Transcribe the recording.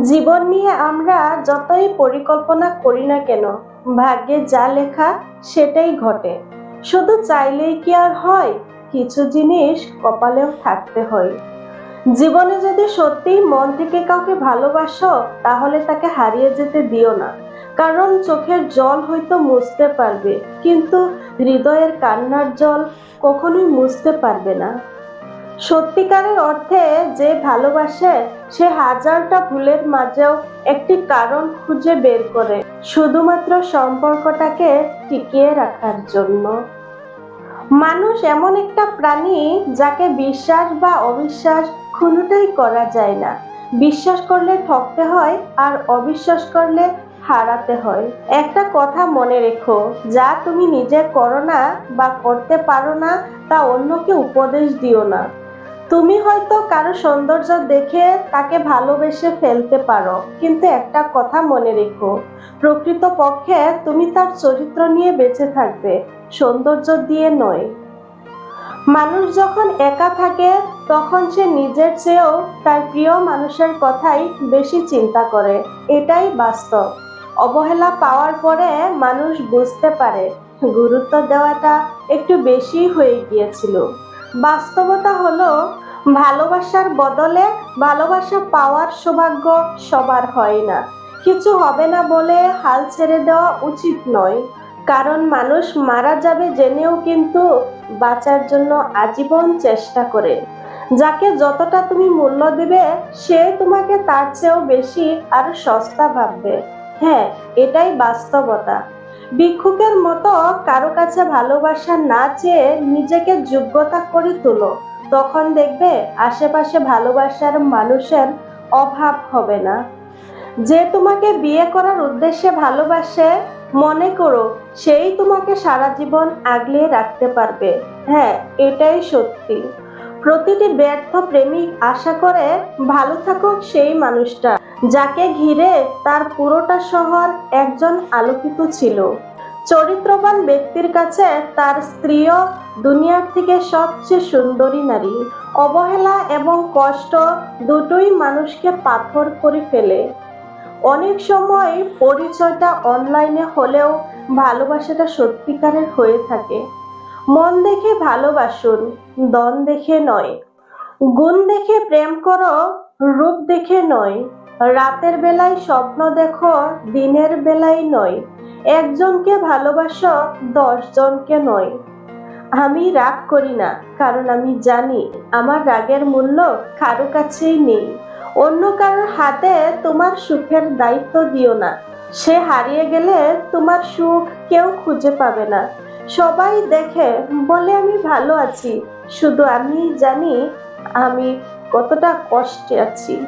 জীবন নিয়ে আমরা যতই পরিকল্পনা করি না কেন, ভাগ্যে যা লেখা সেটাই ঘটে। শুধু চাইলেই কি আর হয়? কিছু জিনিস কপালেও থাকতে হয়। জীবনে যদি সত্যিই মন থেকে কাউকে ভালোবাসো, তাহলে তাকে হারিয়ে যেতে দিও না। কারণ চোখের জল হয়তো মুছতে পারবে, কিন্তু হৃদয়ের কান্নার জল কখনোই মুছতে পারবে না। সত্যিকারের অর্থে যে ভালোবাসে, সে হাজারটা ভুলের মাঝেও একটি কারণ খুঁজে বের করে, শুধুমাত্র সম্পর্কটাকে টিকিয়ে রাখার জন্য। মানুষ এমন একটা প্রাণী যাকে বিশ্বাস বা অবিশ্বাস কোনোটাই করা যায় না। বিশ্বাস করলে ঠকতে হয় আর অবিশ্বাস করলে হারাতে হয়। একটা কথা মনে রেখো, যা তুমি নিজে করো না বা করতে পারো না, তা অন্যকে উপদেশ দিও না। তুমি হয়তো কারও সৌন্দর্য দেখে তাকে ভালোবেসে ফেলতে পারো, কিন্তু একটা কথা মনে রেখো। প্রকৃত পক্ষে তুমি তার চরিত্র নিয়ে বেঁচে থাকবে, সৌন্দর্য দিয়ে নয়। মানুষ যখন একা থাকে, তখন সে নিজের চেয়েও তার প্রিয় মানুষের কথাই বেশি চিন্তা করে। এটাই বাস্তব। অবহেলা পাওয়ার পরে মানুষ বুঝতে পারে, গুরুত্ব দেওয়াটা একটু বেশি হয়ে গিয়েছিল। বাস্তবতা হলো, ভালোবাসার বদলে ভালোবাসা পাওয়ার সৌভাগ্য সবার হয় না। কিছু হবে না বলে হাল ছেড়ে দেওয়া উচিত নয়। কারণ মানুষ মারা যাবে জেনেও কিন্তু বাঁচার জন্য আজীবন চেষ্টা করে। যাকে যতটা তুমি মূল্য দেবে, সে তোমাকে তার চেয়েও বেশি আর সস্তা ভাববে। হ্যাঁ এটাই বাস্তবতা। ভিক্ষুকের মতো কারও কাছে ভালোবাসা না চেয়ে নিজেকে যোগ্যতা করে তোলো, তখন দেখবে আশেপাশে ভালোবাসার মানুষের অভাব হবে না। যে তোমাকে বিয়ে করার উদ্দেশ্যে ভালোবাসে, মনে করো সেই তোমাকে সারা জীবন আগলে রাখতে পারবে। হ্যাঁ এটাই সত্যি। প্রতিটি ব্যর্থ প্রেমিক আশা করে, ভালো থাকুক সেই মানুষটা। যাকে ঘিরে তার পুরোটা শহর একজন আলোকিত ছিল। চরিত্রবান ব্যক্তির কাছে তার স্ত্রীও দুনিয়ার থেকে সবচেয়ে সুন্দরী নারী। অবহেলা এবং কষ্ট দুটোই মানুষকে পাথর করে ফেলে। অনেক সময় পরিচয়টা অনলাইনে হলেও ভালোবাসাটা সত্যিকারের হয়ে থাকে। মন দেখে ভালোবাসুন দন দেখে নয়। গুণ দেখে প্রেম করো, রূপ দেখে নয়। রাতের বেলায় স্বপ্ন দেখো, দিনের বেলায় নয়। একজনকে ভালোবাসো জনকে নয়। আমি রাগ করি না, কারণ আমি জানি আমার রাগের মূল্য কারও কাছেই নেই। অন্য কারোর হাতে তোমার সুখের দায়িত্ব দিও না। সে হারিয়ে গেলে তোমার সুখ কেউ খুঁজে পাবে না। সবাই দেখে বলে আমি ভালো আছি, শুধু আমি জানি আমি কতটা কষ্টে আছি।